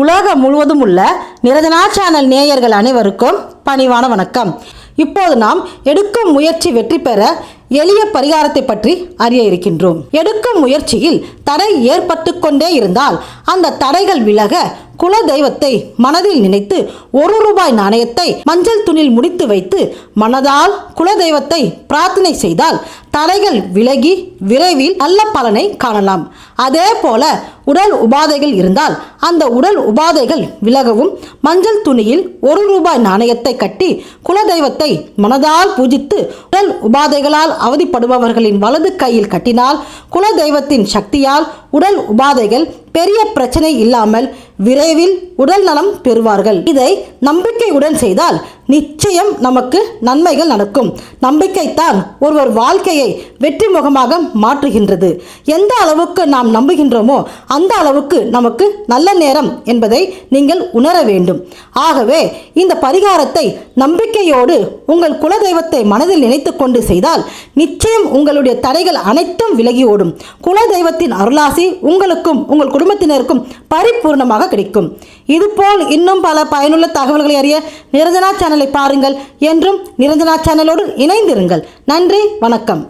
உலகம் முழுவதும் உள்ள நிரஞ்சனா சேனல் நேயர்கள் அனைவருக்கும் பணிவான வணக்கம். இப்போது நாம் எடுக்கும் முயற்சி வெற்றி பெற எளிய பரிகாரத்தை பற்றி அறிய இருக்கின்றோம். எடுக்கும் முயற்சியில் தடை ஏற்பட்டு கொண்டே இருந்தால் அந்த தடைகள் விலக குல தெய்வத்தை மனதில் நினைத்து ஒரு ரூபாய் நாணயத்தை மஞ்சள் துணியில் முடித்து வைத்து மனதால் குல தெய்வத்தை பிரார்த்தனை செய்தால் தடைகள் விலகி விரைவில் நல்ல பலனை காணலாம். அதே போல உடல் உபாதைகள் இருந்தால் அந்த உடல் உபாதைகள் விலகவும் மஞ்சள் துணியில் ஒரு ரூபாய் நாணயத்தை கட்டி குலதெய்வத்தை மனதால் பூஜித்து உடல் உபாதைகளால் அவதிப்படுபவர்களின் வலது கையில் கட்டினால் குலதெய்வத்தின் சக்தியால் உடல் உபாதைகள் பெரிய பிரச்சனை இல்லாமல் விரைவில் உடல் நலம் பெறுவார்கள். இதை நம்பிக்கையுடன் செய்தால் நிச்சயம் நமக்கு நன்மைகள் நடக்கும். நம்பிக்கைத்தான் ஒருவர் வாழ்க்கையை வெற்றி முகமாக மாற்றுகின்றது. எந்த அளவுக்கு நாம் நம்புகின்றோமோ அந்த அளவுக்கு நமக்கு நல்ல நேரம் என்பதை நீங்கள் உணர வேண்டும். ஆகவே இந்த பரிகாரத்தை நம்பிக்கையோடு உங்கள் குலதெய்வத்தை மனதில் நினைத்து கொண்டு செய்தால் நிச்சயம் உங்களுடைய தடைகள் அனைத்தும் விலகி ஓடும். குலதெய்வத்தின் அருளாசி உங்களுக்கும் உங்கள் குடும்பத்தினருக்கும் பரிபூர்ணமாக கிடைக்கும். இதுபோல் இன்னும் பல பயனுள்ள தகவல்களை அறிய நிரஞ்சனா சேனலை பாருங்கள் என்றும் நிரஞ்சனா சேனலோடு இணைந்திருங்கள். நன்றி வணக்கம்.